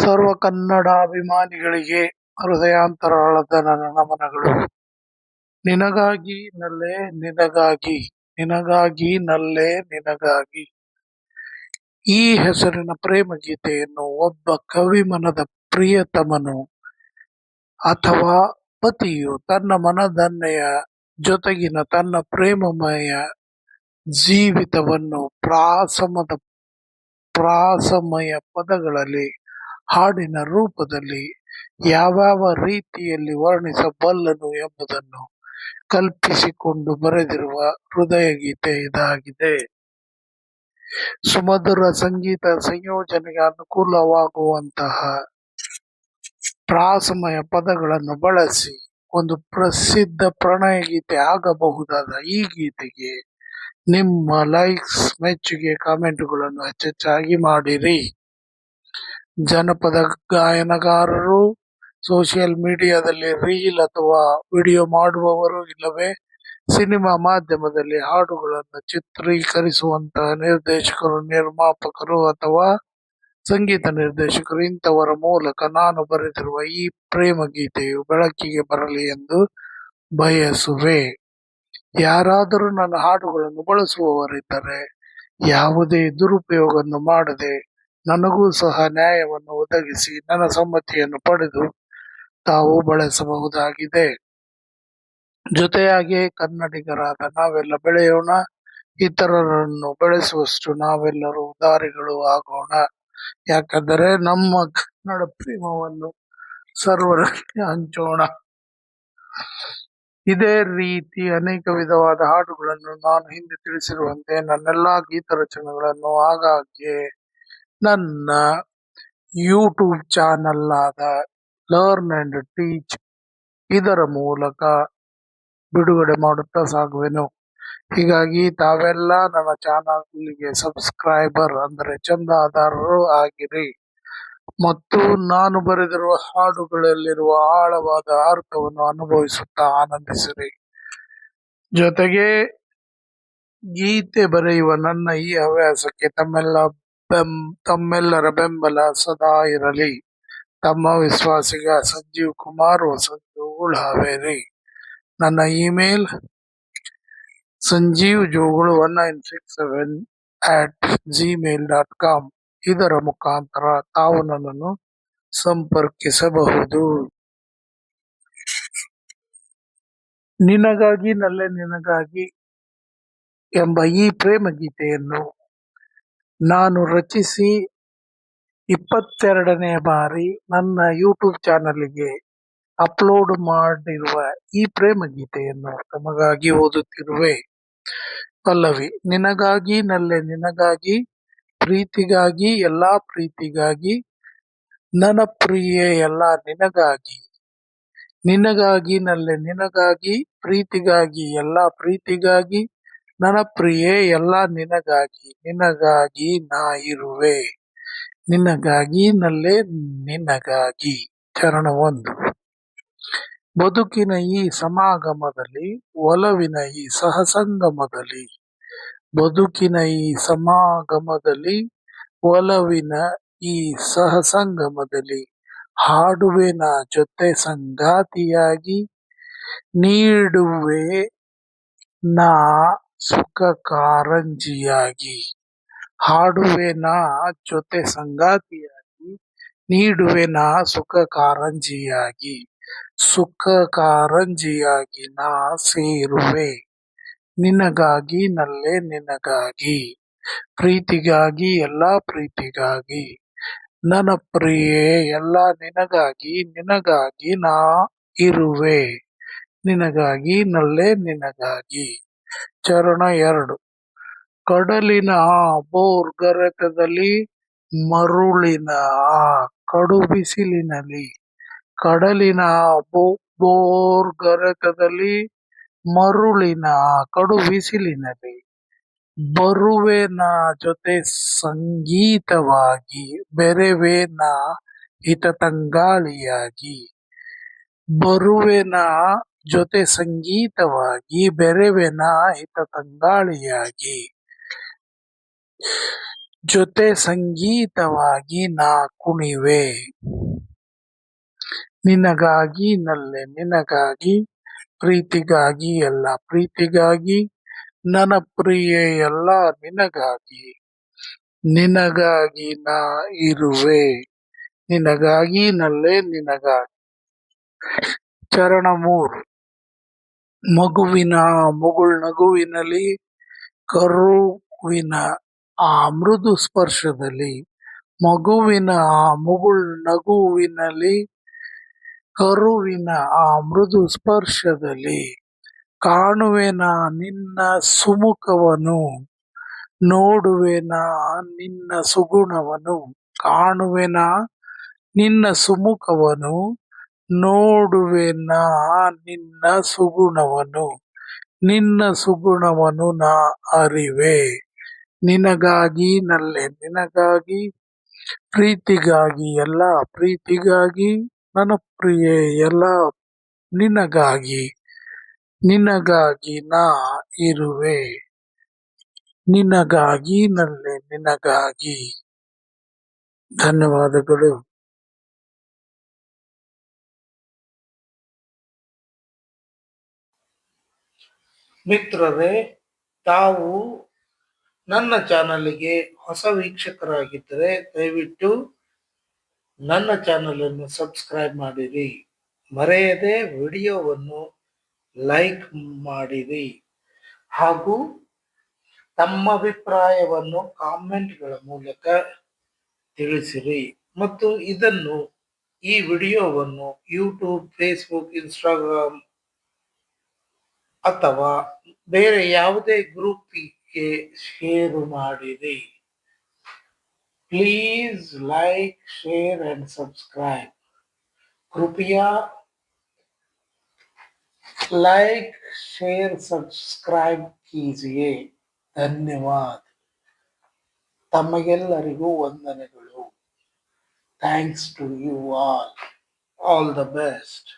ಸರ್ವ ಕನ್ನಡಾಭಿಮಾನಿಗಳಿಗೆ ಹೃದಯಾಂತರಾಳದ ನನ್ನ ನಮನಗಳು. ನಿನಗಾಗಿ ನಲ್ಲೆ ನಿನಗಾಗಿ ನಿನಗಾಗಿ ನಲ್ಲೆ ನಿನಗಾಗಿ. ಈ ಹೆಸರಿನ ಪ್ರೇಮ ಗೀತೆಯನ್ನು ಒಬ್ಬ ಕವಿಮನದ ಪ್ರಿಯತಮನು ಅಥವಾ ಪತಿಯು ತನ್ನ ಮನದನ್ನೆಯ ಜೊತೆಗಿನ ತನ್ನ ಪ್ರೇಮಮಯ ಜೀವಿತವನ್ನು ಪ್ರಾಸಮದ, ಪ್ರಾಸಮಯ ಪದಗಳಲ್ಲಿ ಹಾಡಿನ ರೂಪದಲ್ಲಿ ಯಾವ್ಯಾವ ರೀತಿಯಲ್ಲಿ ವರ್ಣಿಸಬಲ್ಲನು ಎಂಬುದನ್ನು ಕಲ್ಪಿಸಿಕೊಂಡು ಬರೆದಿರುವ ಹೃದಯ ಗೀತೆ ಇದಾಗಿದೆ. ಸುಮಧುರ ಸಂಗೀತ ಸಂಯೋಜನೆಗೆ ಅನುಕೂಲವಾಗುವಂತಹ ಪ್ರಾಸಮಯ ಪದಗಳನ್ನು ಬಳಸಿ ಒಂದು ಪ್ರಸಿದ್ಧ ಪ್ರಣಯ ಗೀತೆ ಆಗಬಹುದಾದ ಈ ಗೀತೆಗೆ ನಿಮ್ಮ ಲೈಕ್ಸ್ ಮೆಚ್ಚುಗೆ ಕಾಮೆಂಟ್ಗಳನ್ನು ಹೆಚ್ಚೆಚ್ಚಾಗಿ ಮಾಡಿರಿ. ಜನಪದ ಗಾಯನಗಾರರು, ಸೋಷಿಯಲ್ ಮೀಡಿಯಾದಲ್ಲಿ ರೀಲ್ ಅಥವಾ ವಿಡಿಯೋ ಮಾಡುವವರು ಇಲ್ಲವೇ? ಸಿನಿಮಾ ಮಾಧ್ಯಮದಲ್ಲಿ ಹಾಡುಗಳನ್ನು ಚಿತ್ರೀಕರಿಸುವಂತಹ ನಿರ್ದೇಶಕರು, ನಿರ್ಮಾಪಕರು ಅಥವಾ ಸಂಗೀತ ನಿರ್ದೇಶಕರು, ಇಂಥವರ ಮೂಲಕ ನಾನು ಬರೆದಿರುವ ಈ ಪ್ರೇಮ ಗೀತೆಯು ಬೆಳಕಿಗೆ ಬರಲಿ ಎಂದು ಬಯಸುವೆ. ಯಾರಾದರೂ ನನ್ನ ಹಾಡುಗಳನ್ನು ಬಳಸುವವರಿದ್ದರೆ ಯಾವುದೇ ದುರುಪಯೋಗವನ್ನು ಮಾಡದೆ ನನಗೂ ಸಹ ನ್ಯಾಯವನ್ನು ಒದಗಿಸಿ ನನ್ನ ಸಮ್ಮತಿಯನ್ನು ಪಡೆದು ತಾವು ಬಳಸಬಹುದಾಗಿದೆ. ಜೊತೆಯಾಗಿ ಕನ್ನಡಿಗರಾದ ನಾವೆಲ್ಲ ಬೆಳೆಯೋಣ, ಇತರರನ್ನು ಬೆಳೆಸುವಷ್ಟು ನಾವೆಲ್ಲರೂ ಉದಾರಿಗಳು ಆಗೋಣ. ಯಾಕಂದರೆ ನಮ್ಮ ಕನ್ನಡ ಪ್ರೇಮವನ್ನು ಸರ್ವರಲ್ಲಿ ಹಂಚೋಣ. ಇದೇ ರೀತಿ ಅನೇಕ ವಿಧವಾದ ಹಾಡುಗಳನ್ನು ನಾನು ಹಿಂದೆ ತಿಳಿಸಿರುವಂತೆ ನನ್ನೆಲ್ಲಾ ಗೀತ ರಚನೆಗಳನ್ನು ಆಗಾಗ್ಗೆ ನನ್ನ ಯೂಟ್ಯೂಬ್ ಚಾನಲ್ ಆದ ಲರ್ನ್ ಅಂಡ್ ಟೀಚ್ ಇದರ ಮೂಲಕ ಬಿಡುಗಡೆ ಮಾಡುತ್ತಾ ಸಾಗುವೆನು. ಹೀಗಾಗಿ ತಾವೆಲ್ಲ ನನ್ನ ಚಾನಲ್ಗೆ ಸಬ್ಸ್ಕ್ರೈಬರ್ ಅಂದರೆ ಚಂದಾದಾರರು ಆಗಿರಿ. ಮತ್ತು ನಾನು ಬರೆದಿರುವ ಹಾಡುಗಳಲ್ಲಿರುವ ಆಳವಾದ ಅರ್ಥವನ್ನು ಅನುಭವಿಸುತ್ತಾ ಆನಂದಿಸಿರಿ. ಜೊತೆಗೆ ಗೀತೆ ಬರೆಯುವ ನನ್ನ ಈ ಹವ್ಯಾಸಕ್ಕೆ ತಮ್ಮೆಲ್ಲ ಬೆಂ ತಮ್ಮೆಲ್ಲರ ಬೆಂಬಲ ಸದಾ ಇರಲಿ. ತಮ್ಮ ವಿಶ್ವಾಸಿಗ ಸಂಜೀವ್ ಕುಮಾರ್ ವಸಂತು ಹಾವೇರಿ ನನ್ನ email Sanjeev Jogulu one nine six seven at Gmail dot com. ಇದರ ಮುಖಾಂತರ ತಾವು ನನ್ನನ್ನು ಸಂಪರ್ಕಿಸಬಹುದು. ನಿನಗಾಗಿ ನಲ್ಲೆ ನಿನಗಾಗಿ ಎಂಬ ಈ ಪ್ರೇಮ ಗೀತೆಯನ್ನು ನಾನು ರಚಿಸಿ ಇಪ್ಪತ್ತೆರಡನೇ ಬಾರಿ ನನ್ನ ಯೂಟ್ಯೂಬ್ ಚಾನಲ್ಗೆ ಅಪ್ಲೋಡ್ ಮಾಡಿರುವ ಈ ಪ್ರೇಮ ಗೀತೆಯನ್ನು ತಮಗಾಗಿ ಓದುತ್ತಿರುವೆ. ಪಲ್ಲವಿ, ನಿನಗಾಗಿ ನಲ್ಲೆ, ನಿನಗಾಗಿ ಪ್ರೀತಿಗಾಗಿ, ಎಲ್ಲಾ ಪ್ರೀತಿಗಾಗಿ, ನನ್ನ ಪ್ರಿಯೆ, ಎಲ್ಲ ನಿನಗಾಗಿ ನಿನಗಾಗಿ ನಲ್ಲೆ, ನಿನಗಾಗಿ ಪ್ರೀತಿಗಾಗಿ, ಎಲ್ಲ ಪ್ರೀತಿಗಾಗಿ ನನ್ನ ಪ್ರಿಯೆ, ಎಲ್ಲ ನಿನಗಾಗಿ ನಿನಗಾಗಿ ನಾ ಇರುವೆ. ನಿನಗಾಗಿ ನಲ್ಲೇ ನಿನಗಾಗಿ. ಚರಣ ಒಂದು. ಬದುಕಿನ ಈ ಸಮಾಗಮದಲ್ಲಿ, ಒಲವಿನ ಈ ಸಹಸಂಗಮದಲ್ಲಿ, ಬದುಕಿನ ಈ ಸಮಾಗಮದಲ್ಲಿ, ಒಲವಿನ ಈ ಸಹಸಂಗಮದಲ್ಲಿ, ಹಾಡುವೆ ನಾ ಜೊತೆ ಸಂಗಾತಿಯಾಗಿ, ನೀಡುವೆ ನಾ ಸುಖ ಕಾರಂಜಿಯಾಗಿ ಹಾಡುವೆ ನಾ ಜೊತೆ ಸಂಗಾತಿಯಾಗಿ ನೀಡುವೆ ನಾ ಸುಖ ಕಾರಂಜಿಯಾಗಿ ಸುಖ ಕಾರಂಜಿಯಾಗಿ ನಾ ಸೇರುವೆ. ನಿನಗಾಗಿ ನಲ್ಲೆ ನಿನಗಾಗಿ. ಪ್ರೀತಿಗಾಗಿ ಎಲ್ಲ ಪ್ರೀತಿಗಾಗಿ. ನನ್ನ ಪ್ರಿಯೆ, ಎಲ್ಲ ನಿನಗಾಗಿ ನಿನಗಾಗಿ ನಾ ಇರುವೆ. ನಿನಗಾಗಿ ನಲ್ಲೆ ನಿನಗಾಗಿ. ಚರಣ ಎರಡು. ಕಡಲಿನ ಆ ಬೋರ್ಗರೆತದಲ್ಲಿ ಮರುಳಿನ ಆ ಕಡು ಬಿಸಿಲಿನಲ್ಲಿ ಕಡಲಿನ ಆ ಮರುಳಿನ ಆ ಕಡು ಬಿಸಿಲಿನಲ್ಲಿ ಬರುವೆನ ಜೊತೆ ಸಂಗೀತವಾಗಿ, ಬೆರೆವೇನ ಹಿತ ತಂಗಾಳಿಯಾಗಿ ಬರುವೆ ನಾ ಜೊತೆ ಸಂಗೀತವಾಗಿ ಬೆರೆವೆ ನಾ ಹಿತತಂಗಾಳಿಯಾಗಿ ಜೊತೆ ಸಂಗೀತವಾಗಿ ನಾ ಕುಣಿವೆ. ನಿನಗಾಗಿ ನಲ್ಲೆ, ನಿನಗಾಗಿ ಪ್ರೀತಿಗಾಗಿ ಎಲ್ಲ ಪ್ರೀತಿಗಾಗಿ, ನನ್ನ ಪ್ರಿಯ ಎಲ್ಲ ನಿನಗಾಗಿ. ನಿನಗಾಗಿ ನಾ ಇರುವೆ, ನಿನಗಾಗಿ ನಲ್ಲೆ, ನಿನಗಾಗಿ. ಚರಣ ಮೂರು. ಮಗುವಿನ, ಮುಗುಳ್ ನಗುವಿನಲ್ಲಿ, ಕರುವಿನ ಆ ಮೃದು ಸ್ಪರ್ಶದಲ್ಲಿ, ಮಗುವಿನ ಆ ಮುಗುಳ್ ನಗುವಿನಲ್ಲಿ, ಕರುವಿನ ಆ ಮೃದು ಸ್ಪರ್ಶದಲ್ಲಿ, ಕಾಣುವೆನ ನಿನ್ನ ಸುಮುಖವನು, ನೋಡುವೆನ ನಿನ್ನ ಸುಗುಣವನು, ಕಾಣುವೆನ ನಿನ್ನ ಸುಮುಖವನು ನೋಡುವೆನ ನಿನ್ನ ಸುಗುಣವನು ನಿನ್ನ ಸುಗುಣವನು ನಾ ಅರಿವೆ. ನಿನಗಾಗಿ ನಲ್ಲೆ, ನಿನಗಾಗಿ ಪ್ರೀತಿಗಾಗಿ ಎಲ್ಲ ಪ್ರೀತಿಗಾಗಿ ನನ್ನ ಪ್ರಿಯೆ ಎಲ್ಲ ನಿನಗಾಗಿ ನಿನಗಾಗಿ ನಾ ಇರುವೆ. ನಿನಗಾಗಿ ನಲ್ಲೆ, ನಿನಗಾಗಿ. ಧನ್ಯವಾದಗಳು. ಮಿತ್ರರೇ, ತಾವು ನನ್ನ ಚಾನಲ್ಗೆ ಹೊಸ ವೀಕ್ಷಕರಾಗಿದ್ದರೆ ದಯವಿಟ್ಟು ನನ್ನ ಚಾನಲನ್ನು ಸಬ್ಸ್ಕ್ರೈಬ್ ಮಾಡಿರಿ. ಮರೆಯದೆ ವಿಡಿಯೋವನ್ನು ಲೈಕ್ ಮಾಡಿರಿ. ಹಾಗೂ ತಮ್ಮ ಅಭಿಪ್ರಾಯವನ್ನು ಕಾಮೆಂಟ್ಗಳ ಮೂಲಕ ತಿಳಿಸಿರಿ. ಮತ್ತು ಇದನ್ನು ಈ ವಿಡಿಯೋವನ್ನು ಯೂಟ್ಯೂಬ್, ಫೇಸ್ಬುಕ್, ಇನ್ಸ್ಟಾಗ್ರಾಮ್ ಅಥವಾ ಬೇರೆ ಯಾವುದೇ ಗ್ರೂಪಿಗೆ ಶೇರ್ ಮಾಡಿರಿ please like share and subscribe कृपया लाइक शेयर ಸಬ್ಸ್ಕ್ರೈಬ್ कीजिए ಧನ್ಯವಾದ ತಮಗೆಲ್ಲರಿಗೂ ವಂದನೆಗಳು thanks to you all all the best